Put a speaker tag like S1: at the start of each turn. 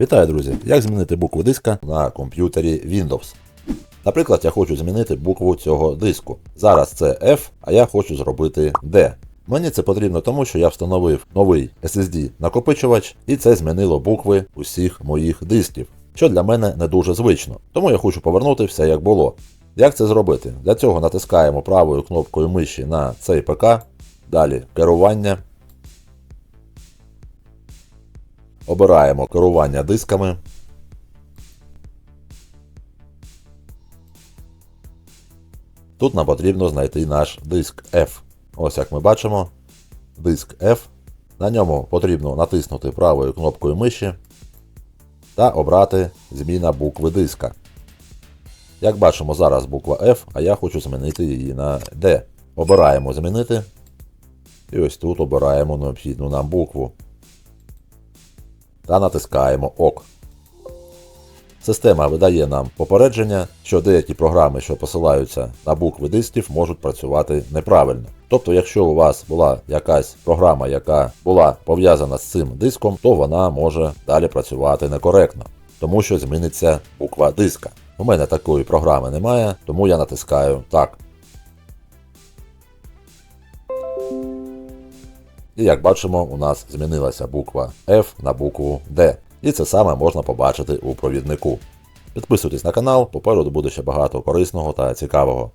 S1: Вітаю, друзі! Як змінити букву диска на комп'ютері Windows? Наприклад, я хочу змінити букву цього диску. Зараз це F, а я хочу зробити D. Мені це потрібно тому, що я встановив новий SSD накопичувач, і це змінило букви усіх моїх дисків, що для мене не дуже звично. Тому я хочу повернути все як було. Як це зробити? Для цього натискаємо правою кнопкою миші на цей ПК, далі керування. Обираємо керування дисками. Тут нам потрібно знайти наш диск F. Ось як ми бачимо, диск F. На ньому потрібно натиснути правою кнопкою миші та обрати зміна букви диска. Як бачимо, зараз буква F, а я хочу змінити її на D. Обираємо змінити. І ось тут обираємо необхідну нам букву та натискаємо ОК. Система видає нам попередження, що деякі програми, що посилаються на букви дисків, можуть працювати неправильно. Тобто, якщо у вас була якась програма, яка була пов'язана з цим диском, то вона може далі працювати некоректно, тому що зміниться буква диска. У мене такої програми немає, тому я натискаю так. І як бачимо, у нас змінилася буква F на букву D. І це саме можна побачити у провіднику. Підписуйтесь на канал, попереду буде ще багато корисного та цікавого.